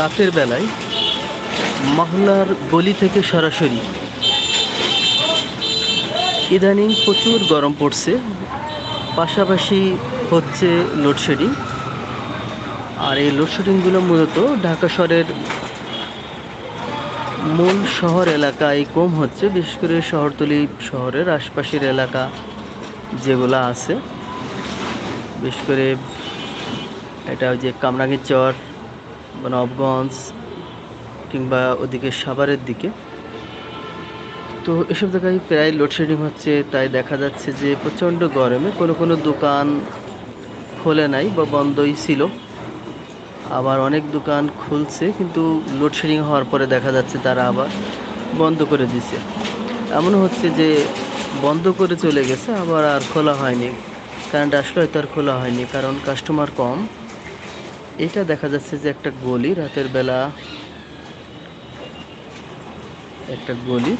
রাতের বেলায় মহল্লার গলি থেকে সরাসরি। ইদানিং প্রচুর গরম পড়ছে, পাশাপাশি হচ্ছে লোডশেডিং আর এই লোডশেডিংগুলো মূলত ঢাকা শহরের মূল শহর এলাকায় কম হচ্ছে, বিশেষ করে শহরতলি শহরের আশপাশের এলাকা যেগুলো আছে। বিশেষ করে এটা ওই যে কামরাঙ্গীর চর নবগঞ্জ কিংবা ওদিকে সাভারের দিকে। তো এসব জায়গায় প্রায় লোডশেডিং হচ্ছে, তাই দেখা যাচ্ছে যে প্রচণ্ড গরমে কোনো কোনো দোকান খোলে নাই বা বন্ধই ছিল। আবার অনেক দোকান খুলছে, কিন্তু লোডশেডিং হওয়ার পরে দেখা যাচ্ছে তারা আবার বন্ধ করে দিছে। এমন হচ্ছে যে বন্ধ করে চলে গেছে, আবার আর খোলা হয়নি। কারেন্ট আসলে হয়তো আর খোলা হয়নি, কারণ কাস্টমার কম। এটা দেখা যাচ্ছে যে একটা গলি, রাতের বেলা একটা গলি।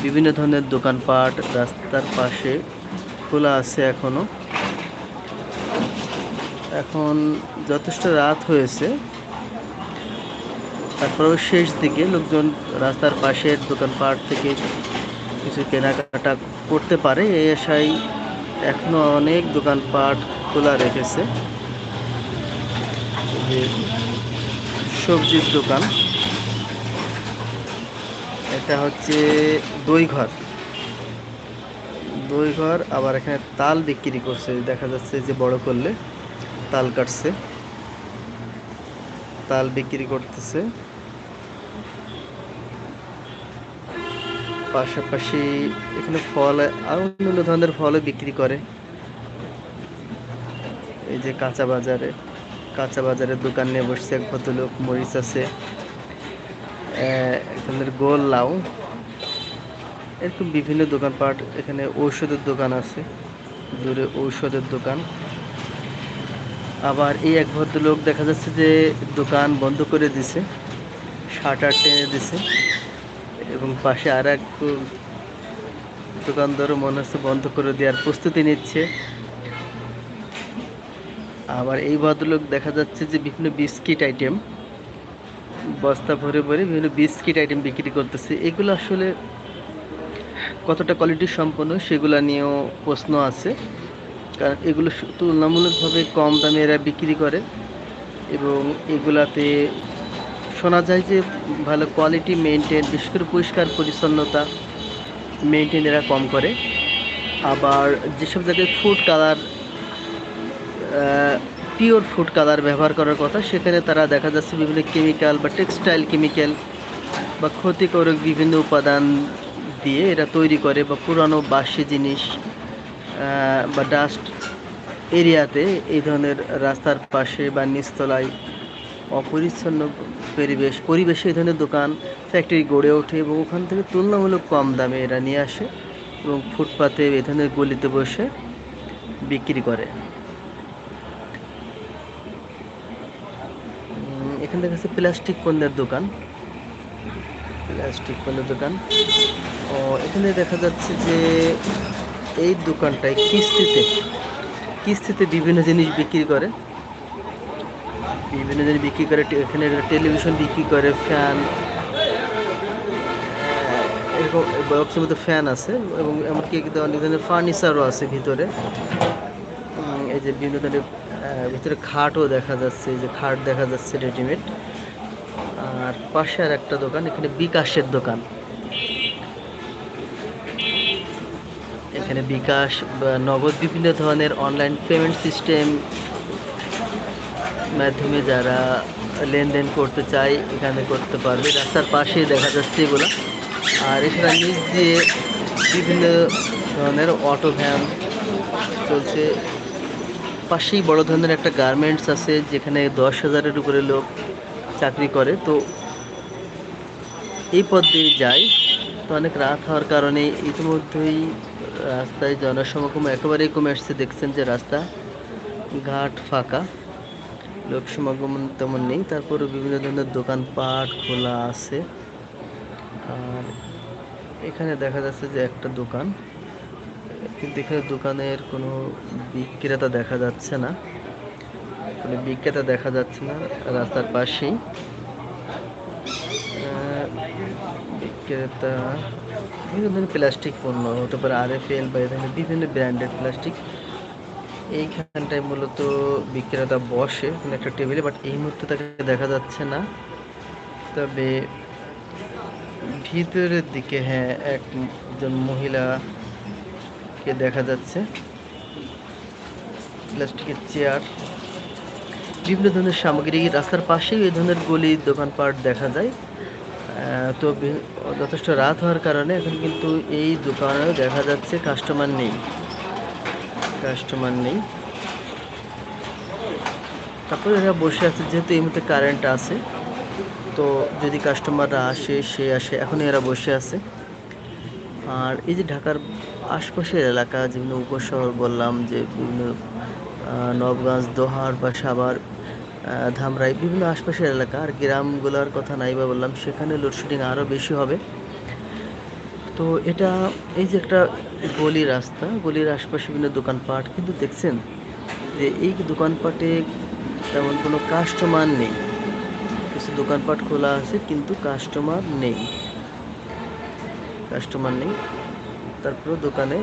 বিভিন্ন ধরনের দোকানপাট, রাস্তার পাশে খোলা আছে এখনও। এখন যথেষ্ট রাত হয়েছে। তারপরেও শেষ দিকে লোকজন রাস্তার পাশের দোকানপাট থেকে কিছু কেনাকাটা করতে পারে। এই আশায় এখনও অনেক দোকানপাট খোলা রেখেছে। যে সবজির দোকান। এটা হচ্ছে দই ঘর। দই ঘর, আবার এখানে তাল বিক্রি করছে। দেখা যাচ্ছে যে বড় করলে তাল কাটছে। তাল বিক্রি করতেছে। পাশাপাশি এখানে ফল, আর অন্যান্য ধরনের ফলও বিক্রি করে। এই যে কাঁচা বাজারে। কাঁচা বাজারের দোকান নিয়ে বসছে, এক ভদ্রলোক, মরিচ আছে এখানের গোল লাউ, এরকম বিভিন্ন দোকানপাট এখানে ঔষধের দোকান আছে, দূরে ঔষধের দোকান। আবার এই এক ভদ্রলোক দেখা যাচ্ছে যে দোকান বন্ধ করে দিছে, শাটার টেনে দিছে, এবং পাশে আর এক দোকানদারও মনে হচ্ছে বন্ধ করে দেওয়ার প্রস্তুতি নিচ্ছে। আবার এই ভদ্রলোক দেখা যাচ্ছে যে বিভিন্ন বিস্কিট আইটেম, বস্তা ভরে ভরে বিভিন্ন বিস্কিট আইটেম বিক্রি করতেছে। এগুলো আসলে কতটা কোয়ালিটি সম্পন্ন সেগুলো নিয়েও প্রশ্ন আছে। কারণ এগুলো তুলনামূলকভাবে কম দামে এরা বিক্রি করে এবং এগুলাতে শোনা যায় যে ভালো কোয়ালিটি মেনটেন বিশেষ করে পরিষ্কার পরিচ্ছন্নতা মেনটেন এরা কম করে। আবার যেসব জায়গায় food colour pure food colour ব্যবহার করার কথা। সেখানে তারা দেখা যাচ্ছে বিভিন্ন কেমিক্যাল বা টেক্সটাইল কেমিক্যাল বা ক্ষতিকারক বিভিন্ন উপাদান দিয়ে এরা তৈরি করে বা পুরানো বাসি জিনিস বা ডাস্ট এরিয়াতে এই ধরনের রাস্তার পাশে বা নিচতলায় অপরিচ্ছন্ন পরিবেশ, পরিবেশে এই ধরনের দোকান ফ্যাক্টরি গড়ে ওঠে এবং ওখান থেকে তুলনামূলক কম দামে এরা নিয়ে আসে এবং ফুটপাতে এই ধরনের গলিতে বসে বিক্রি করে। এখানে দেখা যাচ্ছে প্লাস্টিক পণ্যের দোকান। প্লাস্টিক পণ্যের দোকান। ও, এখানে দেখা যাচ্ছে যে এই দোকানটায় কিস্তিতে কিস্তিতে বিভিন্ন জিনিস বিক্রি করে। বিভিন্ন জিনিস বিক্রি করে এখানে টেলিভিশন বিক্রি করে, ফ্যান। এরকম বক্সের মধ্যে ফ্যান আছে এবং এমনকি অনেক ধরনের ফার্নিচারও আছে ভিতরে। এই যে বিভিন্ন ধরনের ভিতরে খাটও দেখা যাচ্ছে যে খাট দেখা যাচ্ছে রেডিমেড। আর পাশে আর একটা দোকান, এখানে বিকাশের দোকান। এখানে বিকাশ নগদ বিভিন্ন ধরনের অনলাইন পেমেন্ট সিস্টেম মাধ্যমে যারা লেনদেন করতে চাই এখানে করতে পারবে। রাস্তার পাশেই দেখা যাচ্ছে এগুলো। আর এখানে নিচ দিয়ে বিভিন্ন ধরনের অটো ভ্যান চলছে। পাশেই বড় ধরনের একটা গার্মেন্টস আছে যেখানে দশ হাজারের উপরে লোক চাকরি করে। তো এই পথ দিয়ে যায়। তো অনেক রাত হওয়ার কারণে ইতিমধ্যেই রাস্তায় জনসমাগম একেবারেই কমে আসছে। দেখছেন যে রাস্তা ঘাট ফাঁকা, লোক সমাগম তেমন নেই। তারপরে বিভিন্ন ধরনের দোকানপাট খোলা আছে। আর এখানে দেখা যাচ্ছে যে একটা দোকান। কিন্তু এখানে দোকানের কোনো বিক্রেতা দেখা যাচ্ছে না। কোনো বিক্রেতা দেখা যাচ্ছে না রাস্তার পাশেই। বিক্রেতা বিভিন্ন ধরনের প্লাস্টিক পণ্য হতে পারে আর এফ এল বা বিভিন্ন ব্র্যান্ডেড প্লাস্টিক। এইখানটায় মূলত বিক্রেতা বসে একটা টেবিলে, বাট এই মুহূর্তে তাকে দেখা যাচ্ছে না। তবে ভিতরের দিকে হ্যাঁ একজন মহিলাকে দেখা যাচ্ছে? প্লাস্টিকের চেয়ার। বিভিন্ন ধরনের সামগ্রী রাস্তার পাশেই এই ধরনের গলি, দোকানপাট দেখা যায়। তো যথেষ্ট রাত হওয়ার কারণে এখন কিন্তু এই দোকানেও দেখা যাচ্ছে কাস্টমার নেই। কাস্টমার নেই। তারপরে এরা বসে আছে, যেহেতু এই মুহূর্তে কারেন্ট আছে, তো যদি কাস্টমাররা আসে, সে আসে এখন এরা বসে আছে। আর এই যে ঢাকার আশপাশের এলাকা, যেগুলো উপশহর বললাম, যে বিভিন্ন নবগঞ্জ, দোহার বা সাভার ধামরাই, বিভিন্ন আশপাশের এলাকা, আর গ্রামগুলোর কথা নাই বা বললাম, সেখানে লোডশেডিং আরও বেশি হবে। তো এটা, এই যে একটা গলি রাস্তা, গলির আশপাশে বিভিন্ন দোকানপাট, কিন্তু দেখছেন যে এই দোকানপাটে তেমন কোনো কাস্টমার নেই। কিছু দোকানপাট খোলা আছে, কিন্তু কাস্টমার নেই। কাস্টমার নেই। তারপরে দোকানে,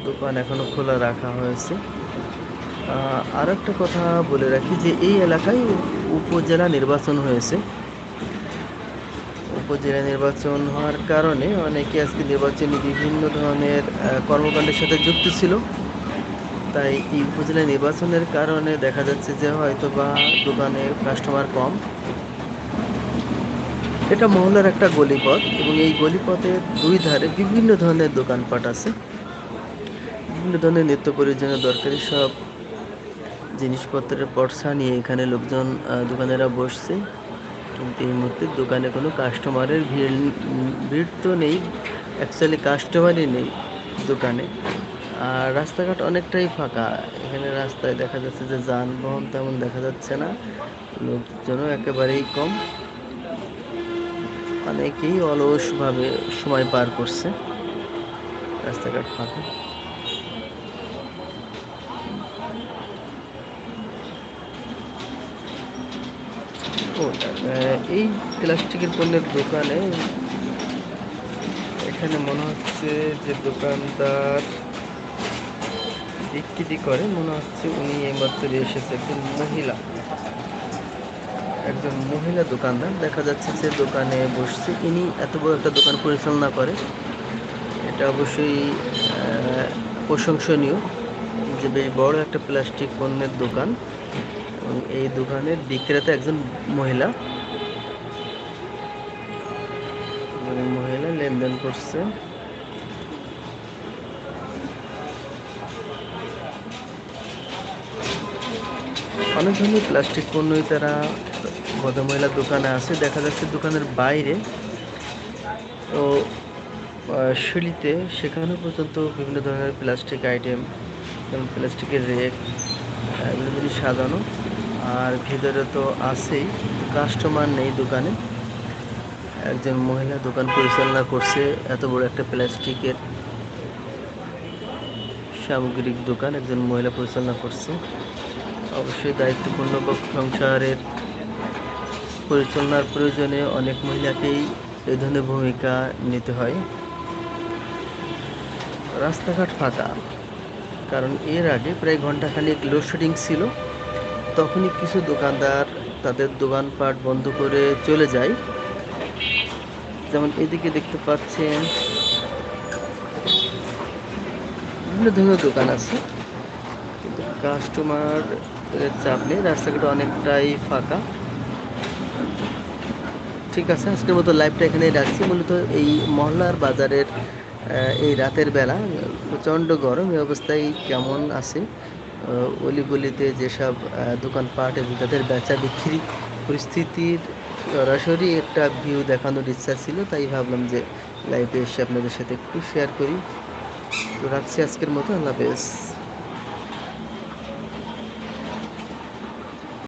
দোকান এখনও খোলা রাখা হয়েছে। আর একটা কথা বলে রাখি যে এই এলাকায় উপজেলা নির্বাচন হয়েছে। উপজেলা নির্বাচন হওয়ার কারণে অনেকে আজকে নির্বাচনী বিভিন্ন ধরনের কর্মকাণ্ডের সাথে যুক্ত ছিল। তাই এই উপজেলা নির্বাচনের কারণে দেখা যাচ্ছে যে হয়তো বা দোকানে কাস্টমার কম। এটা মহল্লার একটা গলিপথ এবং এই গলিপথের দুই ধারে বিভিন্ন ধরনের দোকানপাট আছে। বিভিন্ন ধরনের নিত্য প্রয়োজনীয় দরকারি সব জিনিসপত্রের পর্সা নিয়ে এখানে লোকজন দোকানেরা বসছে। কিন্তু এই মুহূর্তে দোকানে কোনো কাস্টমারের ভিড় ভিড় তো নেই অ্যাকচুয়ালি কাস্টমারই নেই দোকানে। আর রাস্তাঘাট অনেকটাই ফাঁকা। এখানে রাস্তায় দেখা যাচ্ছে যে যানবাহন তেমন দেখা যাচ্ছে না। লোকজনও একেবারেই কম। অনেকেই অলসভাবে সময় পার করছে রাস্তাঘাট ফাঁকা। এই প্লাস্টিকের পণ্যের দোকানে এখানে মনে হচ্ছে যে দোকানদার বিক্রি করে, মনে হচ্ছে উনি এইমাত্র এসেছে, একজন মহিলা। একজন মহিলা দোকানদার। দেখা যাচ্ছে যে দোকানে বসছে। ইনি এত বড় একটা দোকান পরিচালনা করে। এটা অবশ্যই প্রশংসনীয় যে বেশ বড় একটা প্লাস্টিক পণ্যের দোকান। এবং এই দোকানের বিক্রেতা একজন মহিলা। মানে মহিলা লেনদেন করছে। অনেক ধরনের প্লাস্টিক পণ্যই তারা ভদ্রমহিলার দোকানে আছে। দেখা যাচ্ছে দোকানের বাইরে ও সিঁড়িতে সেখানে পর্যন্ত বিভিন্ন ধরনের প্লাস্টিক আইটেম যেমন প্লাস্টিকের রেক এগুলো জিনিস সাজানো। আর ভিতরে তো আছেই, কাস্টমার নেই দোকানে। একজন মহিলা দোকান পরিচালনা করছে, এত বড় একটা প্লাস্টিকের সামগ্রিক দোকান। একজন মহিলা পরিচালনা করছে। অবশ্যই দায়িত্বপূর্ণ সংসারের পরিচালনার প্রয়োজনে অনেক মহিলাকেই এই ধরনের ভূমিকা নিতে হয়। রাস্তাঘাট ফাঁকা, কারণ এর আগে প্রায় ঘন্টাখানেক লোডশেডিং ছিল। তখনই কিছু দোকানদার তাদের দোকানপাট বন্ধ করে চলে যায়। যেমন এদিকে দেখতে পাচ্ছেন, বিভিন্ন ধরনের দোকান আছে। কিন্তু কাস্টমার চাপ নেই, রাস্তাঘাট অনেকটাই ফাঁকা। ঠিক আছে, আজকের মতো লাইভটা এখানেই রাখছি। মূলত এই মহল্লার বাজারের এই রাতের বেলা, প্রচণ্ড গরম, এই অবস্থায় কেমন আছে? অলিগলিতে যেসব দোকানপাট এবং তাদের বেচা বিক্রি পরিস্থিতির সরাসরি একটা ভিউ দেখানোর ইচ্ছা ছিল, তাই ভাবলাম যে লাইভে এসে আপনাদের সাথে একটু শেয়ার করি। তো রাখছি আজকের মতো, আল্লাহ হাফেজ।